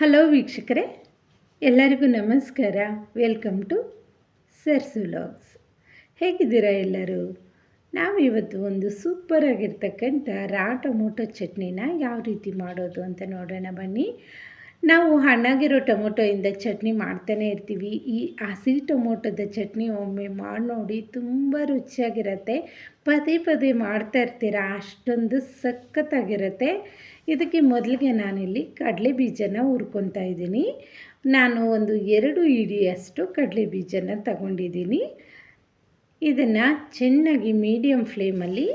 Hello ವೀಕ್ಷಕರೇ, ಎಲ್ಲರಿಗೂ ನಮಸ್ಕಾರ. ವೆಲ್ಕಮ್ ಟು ಸರ್ಸು ಲಾಗ್ಸ್ ಹೇಗಿದ್ದೀರಾ ಎಲ್ಲರೂ? ನಾವು ಇವತ್ತು ಒಂದು ಸೂಪರ್ ಆಗಿರ್ತಕ್ಕಂಥ ರಾ ಟೊಮೊಟೊ ಚಟ್ನಿನ ಯಾವ ರೀತಿ ಮಾಡೋದು ಅಂತ ನೋಡೋಣ ಬನ್ನಿ. ನಾವು ಹಣ್ಣಾಗಿರೋ ಟೊಮೊಟೊಯಿಂದ ಚಟ್ನಿ ಮಾಡ್ತಾನೆ ಇರ್ತೀವಿ. ಈ ಹಸಿ ಟೊಮೊಟೊದ ಚಟ್ನಿ ಒಮ್ಮೆ ಮಾಡಿ ನೋಡಿ ತುಂಬ ರುಚಿಯಾಗಿರುತ್ತೆ. ಪದೇ ಪದೇ ಮಾಡ್ತಾ ಇರ್ತೀರ? ಅಷ್ಟೊಂದು ಸಖತ್ತಾಗಿರುತ್ತೆ. ಇದಕ್ಕೆ ಮೊದಲಿಗೆ ನಾನಿಲ್ಲಿ ಕಡಲೆ ಬೀಜನ ಹುರ್ಕೊತಾ ಇದ್ದೀನಿ. ನಾನು ಒಂದು ಎರಡು ಇಡಿಯಷ್ಟು ಕಡಲೆ ಬೀಜನ ತಗೊಂಡಿದ್ದೀನಿ. ಇದನ್ನು ಚೆನ್ನಾಗಿ ಮೀಡಿಯಮ್ ಫ್ಲೇಮಲ್ಲಿ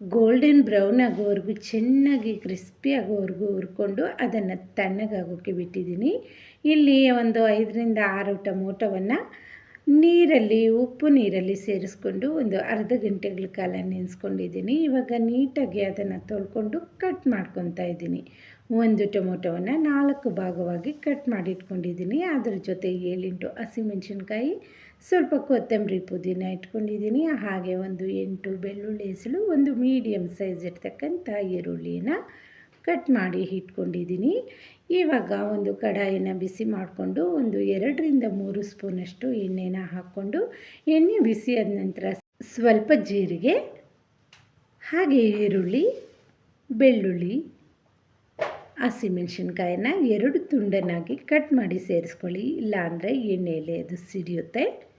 ಗೋಲ್ಡನ್ ಬ್ರೌನ್ ಆಗೋವರೆಗೂ, ಚೆನ್ನಾಗಿ ಕ್ರಿಸ್ಪಿ ಆಗೋವರೆಗೂ ಹುರ್ಕೊಂಡು ಅದನ್ನು ತಣ್ಣಗಾಗೋಕ್ಕೆ ಬಿಟ್ಟಿದ್ದೀನಿ. ಇಲ್ಲಿ ಒಂದು ಐದರಿಂದ ಆರು ಟೊಮೊಟೊವನ್ನು ನೀರಲ್ಲಿ, ಉಪ್ಪು ನೀರಲ್ಲಿ ಸೇರಿಸ್ಕೊಂಡು ಒಂದು ಅರ್ಧ ಗಂಟೆಗಳ ಕಾಲ ನೆನೆಸ್ಕೊಂಡಿದ್ದೀನಿ. ಇವಾಗ ನೀಟಾಗಿ ಅದನ್ನು ತೊಳ್ಕೊಂಡು ಕಟ್ ಮಾಡ್ಕೊತಾ ಇದ್ದೀನಿ. ಒಂದು ಟೊಮೊಟೊವನ್ನು ನಾಲ್ಕು ಭಾಗವಾಗಿ ಕಟ್ ಮಾಡಿಟ್ಕೊಂಡಿದ್ದೀನಿ. ಅದರ ಜೊತೆ ಏಳೆಂಟು ಹಸಿಮೆಣಸಿನ್ಕಾಯಿ, ಸ್ವಲ್ಪ ಕೊತ್ತಂಬರಿ ಪುದೀನ ಇಟ್ಕೊಂಡಿದ್ದೀನಿ. ಹಾಗೆ ಒಂದು ಎಂಟು ಬೆಳ್ಳುಳ್ಳಿ ಹೆಸಳು, ಒಂದು ಮೀಡಿಯಮ್ ಸೈಜ್ ಇರ್ತಕ್ಕಂಥ ಈರುಳ್ಳಿನ ಕಟ್ ಮಾಡಿ ಇಟ್ಕೊಂಡಿದ್ದೀನಿ. ಇವಾಗ ಒಂದು ಕಡಾಯಿನ ಬಿಸಿ ಮಾಡಿಕೊಂಡು ಒಂದು ಎರಡರಿಂದ ಮೂರು ಸ್ಪೂನಷ್ಟು ಎಣ್ಣೆನ ಹಾಕ್ಕೊಂಡು ಎಣ್ಣೆ ಬಿಸಿ ಆದ ನಂತರ ಸ್ವಲ್ಪ ಜೀರಿಗೆ, ಹಾಗೆ ಈರುಳ್ಳಿ, ಬೆಳ್ಳುಳ್ಳಿ ಹಸಿಮೆಣ್ಸಿನ್ಕಾಯಿನ ಎರಡು ತುಂಡನ್ನಾಗಿ ಕಟ್ ಮಾಡಿ ಸೇರಿಸ್ಕೊಳ್ಳಿ. ಇಲ್ಲಾಂದರೆ ಎಣ್ಣೆಯಲ್ಲಿ ಅದು ಸಿಡಿಯುತ್ತೆ.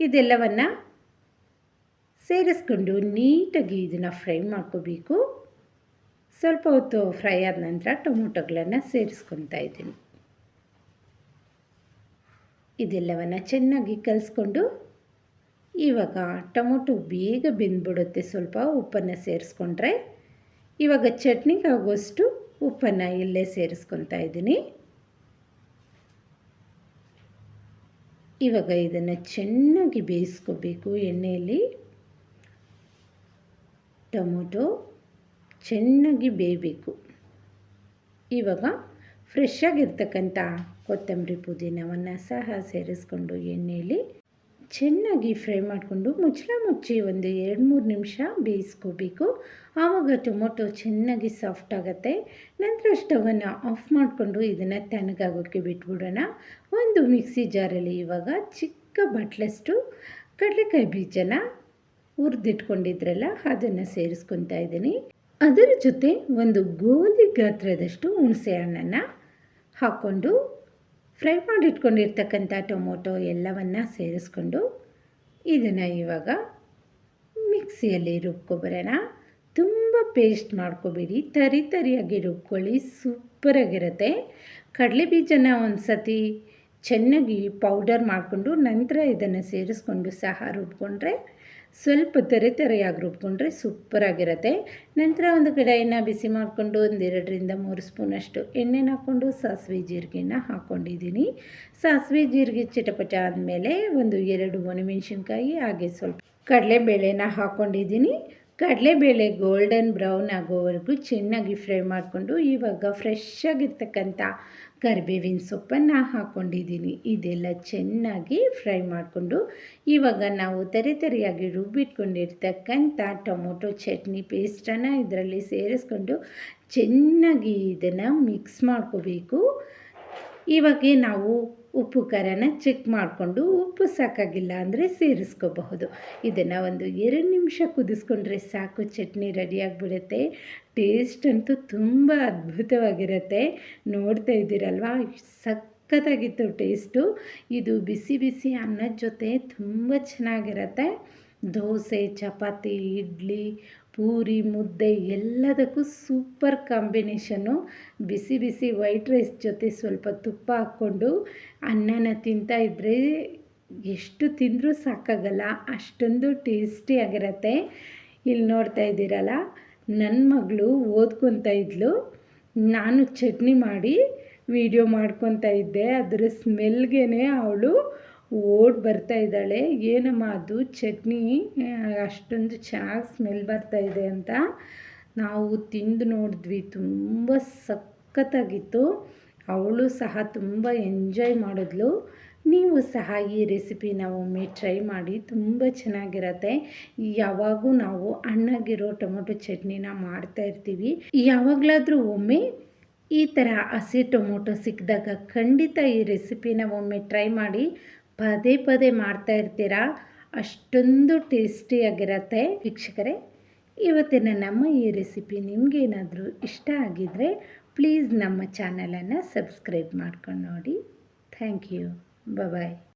ಇದೆಲ್ಲವನ್ನು ಸೇರಿಸ್ಕೊಂಡು ನೀಟಾಗಿ ಇದನ್ನು ಫ್ರೈ ಮಾಡ್ಕೋಬೇಕು. ಸ್ವಲ್ಪ ಹೊತ್ತು ಫ್ರೈ ಆದ ನಂತರ ಟೊಮೊಟೊಗಳನ್ನು ಸೇರಿಸ್ಕೊತಾ ಇದ್ದೀನಿ. ಇದೆಲ್ಲವನ್ನು ಚೆನ್ನಾಗಿ ಕಲಿಸ್ಕೊಂಡು ಇವಾಗ ಟೊಮೊಟೊ ಬೇಗ ಬೆಂದ್ಬಿಡುತ್ತೆ. ಸ್ವಲ್ಪ ಉಪ್ಪನ್ನು ಸೇರಿಸ್ಕೊಂಡ್ರೆ ಇವಾಗ ಚಟ್ನಿಗಾಗುವಷ್ಟು ಉಪ್ಪನ್ನು ಇಲ್ಲೇ ಸೇರಿಸ್ಕೊತಾ ಇದ್ದೀನಿ. ಇವಾಗ ಇದನ್ನು ಚೆನ್ನಾಗಿ ಬೇಯಿಸ್ಕೋಬೇಕು ಎಣ್ಣೆಯಲ್ಲಿ. ಟೊಮೊಟೊ ಚೆನ್ನಾಗಿ ಬೇಯಬೇಕು. ಇವಾಗ ಫ್ರೆಶ್ ಆಗಿರ್ತಕ್ಕಂಥ ಕೊತ್ತಂಬರಿ ಪುದೀನವನ್ನು ಸಹ ಸೇರಿಸ್ಕೊಂಡು ಎಣ್ಣೆಯಲ್ಲಿ ಚೆನ್ನಾಗಿ ಫ್ರೈ ಮಾಡಿಕೊಂಡು ಮುಚ್ಚಳ ಮುಚ್ಚಿ ಒಂದು ಎರಡು ಮೂರು ನಿಮಿಷ ಬೇಯಿಸ್ಕೋಬೇಕು. ಆವಾಗ ಟೊಮೊಟೊ ಚೆನ್ನಾಗಿ ಸಾಫ್ಟ್ ಆಗುತ್ತೆ. ನಂತರ ಸ್ಟವನ್ನು ಆಫ್ ಮಾಡಿಕೊಂಡು ಇದನ್ನು ತಣ್ಣಗಾಗೋಕ್ಕೆ ಬಿಟ್ಬಿಡೋಣ. ಒಂದು ಮಿಕ್ಸಿ ಜಾರಲ್ಲಿ ಇವಾಗ ಚಿಕ್ಕ ಬಟ್ಲಷ್ಟು ಕಡಲೆಕಾಯಿ ಬೀಜನ ಹುರಿದಿಟ್ಕೊಂಡಿದ್ರಲ್ಲ ಅದನ್ನು ಸೇರಿಸ್ಕೊತಾ ಇದ್ದೀನಿ. ಅದರ ಜೊತೆ ಒಂದು ಗೋಲಿ ಗಾತ್ರದಷ್ಟು ಹುಣಸೆ ಹಣ್ಣನ್ನು ಹಾಕ್ಕೊಂಡು ಫ್ರೈ ಮಾಡಿಟ್ಕೊಂಡಿರ್ತಕ್ಕಂಥ ಟೊಮೊಟೊ ಎಲ್ಲವನ್ನು ಸೇರಿಸ್ಕೊಂಡು ಇದನ್ನು ಇವಾಗ ಮಿಕ್ಸಿಯಲ್ಲಿ ರುಬ್ಕೊಬರೋಣ. ತುಂಬ ಪೇಸ್ಟ್ ಮಾಡ್ಕೋಬೇಡಿ. ತರಿ ತರಿಯಾಗಿ ರುಬ್ಕೊಳ್ಳಿ. ಸೂಪರಾಗಿರುತ್ತೆ. ಕಡಲೆ ಬೀಜನ ಒಂದು ಸತಿ ಚೆನ್ನಾಗಿ ಪೌಡರ್ ಮಾಡಿಕೊಂಡು ನಂತರ ಇದನ್ನು ಸೇರಿಸ್ಕೊಂಡು ಸಹ ರುಬ್ಕೊಂಡ್ರೆ ಸ್ವಲ್ಪ ತೆರೆ ತೆರೆಯಾಗಿ ರುಬ್ಕೊಂಡ್ರೆ ಸೂಪರಾಗಿರುತ್ತೆ. ನಂತರ ಒಂದು ಕಡೆಯನ್ನು ಬಿಸಿ ಮಾಡಿಕೊಂಡು ಒಂದೆರಡರಿಂದ ಮೂರು ಸ್ಪೂನಷ್ಟು ಎಣ್ಣೆನ ಹಾಕ್ಕೊಂಡು ಸಾಸಿವೆ ಜೀರಿಗೆನ ಹಾಕ್ಕೊಂಡಿದ್ದೀನಿ ಸಾಸಿವೆ ಜೀರಿಗೆ ಚಿಟಪಟ ಆದಮೇಲೆ ಒಂದು ಎರಡು ಒಣಮೆಣಸಿನ್ಕಾಯಿ, ಹಾಗೆ ಸ್ವಲ್ಪ ಕಡಲೆಬೇಳೆನ ಹಾಕ್ಕೊಂಡಿದ್ದೀನಿ ಕಡಲೆಬೇಳೆ ಗೋಲ್ಡನ್ ಬ್ರೌನ್ ಆಗೋವರೆಗೂ ಚೆನ್ನಾಗಿ ಫ್ರೈ ಮಾಡಿಕೊಂಡು ಇವಾಗ ಫ್ರೆಶ್ ಆಗಿರ್ತಕ್ಕಂಥ ಕರಿಬೇವಿನ ಸೊಪ್ಪನ್ನು ಹಾಕ್ಕೊಂಡಿದ್ದೀನಿ ಇದೆಲ್ಲ ಚೆನ್ನಾಗಿ ಫ್ರೈ ಮಾಡಿಕೊಂಡು ಇವಾಗ ನಾವು ತೆರೆ ತೆರೆಯಾಗಿ ರುಬ್ಬಿಟ್ಕೊಂಡಿರ್ತಕ್ಕಂಥ ಟೊಮೊಟೊ ಚಟ್ನಿ ಪೇಸ್ಟನ್ನು ಇದರಲ್ಲಿ ಸೇರಿಸ್ಕೊಂಡು ಚೆನ್ನಾಗಿ ಇದನ್ನು ಮಿಕ್ಸ್ ಮಾಡ್ಕೋಬೇಕು. ಇವಾಗ ನಾವು ಉಪ್ಪು ಖಾರನ ಚೆಕ್ ಮಾಡಿಕೊಂಡು ಉಪ್ಪು ಸಾಕಾಗಿಲ್ಲ ಅಂದರೆ ಸೇರಿಸ್ಕೋಬಹುದು. ಇದನ್ನು ಒಂದು ಎರಡು ನಿಮಿಷ ಕುದಿಸ್ಕೊಂಡ್ರೆ ಸಾಕು, ಚಟ್ನಿ ರೆಡಿಯಾಗಿಬಿಡುತ್ತೆ ಟೇಸ್ಟ್ ಅಂತೂ ತುಂಬ ಅದ್ಭುತವಾಗಿರುತ್ತೆ. ನೋಡ್ತಾ ಇದ್ದೀರಲ್ವ? ಸಖತ್ತಾಗಿತ್ತು ಟೇಸ್ಟು ಇದು ಬಿಸಿ ಬಿಸಿ ಅನ್ನದ ಜೊತೆ ತುಂಬ ಚೆನ್ನಾಗಿರುತ್ತೆ. ದೋಸೆ, ಚಪಾತಿ, ಇಡ್ಲಿ, ಪೂರಿ, ಮುದ್ದೆ ಎಲ್ಲದಕ್ಕೂ ಸೂಪರ್ ಕಾಂಬಿನೇಷನ್ನು ಬಿಸಿ ಬಿಸಿ ವೈಟ್ ರೈಸ್ ಜೊತೆ ಸ್ವಲ್ಪ ತುಪ್ಪ ಹಾಕ್ಕೊಂಡು ಅನ್ನನ ತಿಂತಾ ಇದ್ದರೆ ಎಷ್ಟು ತಿಂದರೂ ಸಾಕಾಗಲ್ಲ, ಅಷ್ಟೊಂದು ಟೇಸ್ಟಿಯಾಗಿರತ್ತೆ ಇಲ್ಲಿ ನೋಡ್ತಾ ಇದ್ದೀರಲ್ಲ ನನ್ನ ಮಗಳು ಓದ್ಕೊತಾ ಇದ್ಲು. ನಾನು ಚಟ್ನಿ ಮಾಡಿ, ವಿಡಿಯೋ ಮಾಡ್ಕೊತಾ ಇದ್ದೆ. ಅದರ ಸ್ಮೆಲ್ಗೆ ಅವಳು ಓಡ್ ಬರ್ತಾ ಇದ್ದಾಳೆ. ಏನಮ್ಮ ಅದು? ಚಟ್ನಿ ಅಷ್ಟೊಂದು ಚೆನ್ನಾಗಿ ಸ್ಮೆಲ್ ಬರ್ತಾ ಇದೆ ಅಂತ ನಾವು ತಿಂದು ನೋಡಿದ್ವಿ. ತುಂಬ ಸಖತ್ತಾಗಿತ್ತು. ಅವಳು ಸಹ ತುಂಬ ಎಂಜಾಯ್ ಮಾಡಿದ್ಲು. ನೀವು ಸಹ ಈ ರೆಸಿಪಿನ ಒಮ್ಮೆ ಟ್ರೈ ಮಾಡಿ, ತುಂಬ ಚೆನ್ನಾಗಿರತ್ತೆ. ಯಾವಾಗೂ ನಾವು ಹಣ್ಣಾಗಿರೋ ಟೊಮೊಟೊ ಚಟ್ನಿನ ಮಾಡ್ತಾ ಇರ್ತೀವಿ. ಯಾವಾಗಲಾದರೂ ಒಮ್ಮೆ ಈ ಥರ ಹಸಿ ಟೊಮೊಟೊ ಸಿಕ್ಕಿದಾಗ ಖಂಡಿತ ಈ ರೆಸಿಪಿನ ಒಮ್ಮೆ ಟ್ರೈ ಮಾಡಿ ಪದೇ ಪದೇ ಮಾಡ್ತಾ ಇರ್ತೀರಾ? ಅಷ್ಟೊಂದು ಟೇಸ್ಟಿಯಾಗಿರತ್ತೆ ವೀಕ್ಷಕರೇ, ಇವತ್ತಿನ ನಮ್ಮ ಈ ರೆಸಿಪಿ ನಿಮಗೇನಾದರೂ ಇಷ್ಟ ಆಗಿದ್ದರೆ ಪ್ಲೀಸ್ ನಮ್ಮ ಚಾನಲನ್ನು ಸಬ್ಸ್ಕ್ರೈಬ್ ಮಾಡ್ಕೊಂಡು ನೋಡಿ. Thank you bye